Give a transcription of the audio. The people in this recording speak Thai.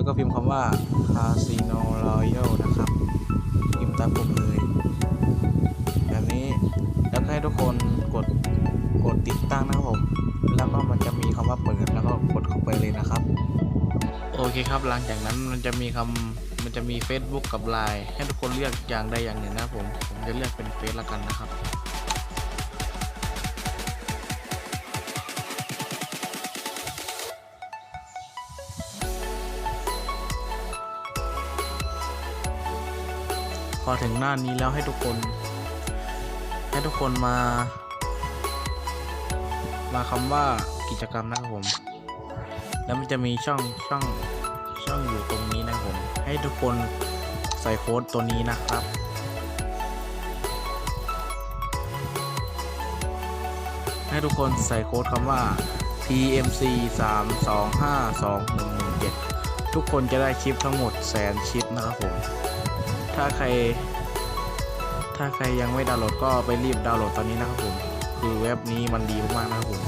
แล้วก็พิมพ์คำว่า Casino Royale นะครับ พิมพ์ตามผมเลย แบบนี้ แล้วให้ทุกคนกดกดติดตั้งนะครับผม แล้วก็มันจะมีคำว่าเปิดแล้วก็กดเข้าไปเลยนะครับ โอเคครับหลังจากนั้นมันจะมีคำมันจะมี Facebook กับ Line ให้ทุกคนเลือกอย่างใดอย่างหนึ่งนะครับผม ผมจะเลือกเป็นเฟซละกันนะครับ อถึงหน้านี้แล้วให้ทุกคน ให้ทุกคนมา มาคำว่ากิจกรรมนะครับผม แล้วมันจะมีช่องช่องช่องอยู่ตรงนี้นะครับผม ให้ทุกคนใส่โค้ดตัวนี้นะครับให้ทุกคนใส่โค้ดคำว่า PMC 3 2 5 2 1 1 7ทุกคนจะได้ชิปทั้งหมดแสนชิปนะครับผม ถ้าใคร ถ้าใครยังไม่ดาวน์โหลดก็ไปรีบดาวน์โหลดตอนนี้นะครับผม คือเว็บนี้มันดีมากๆนะครับผม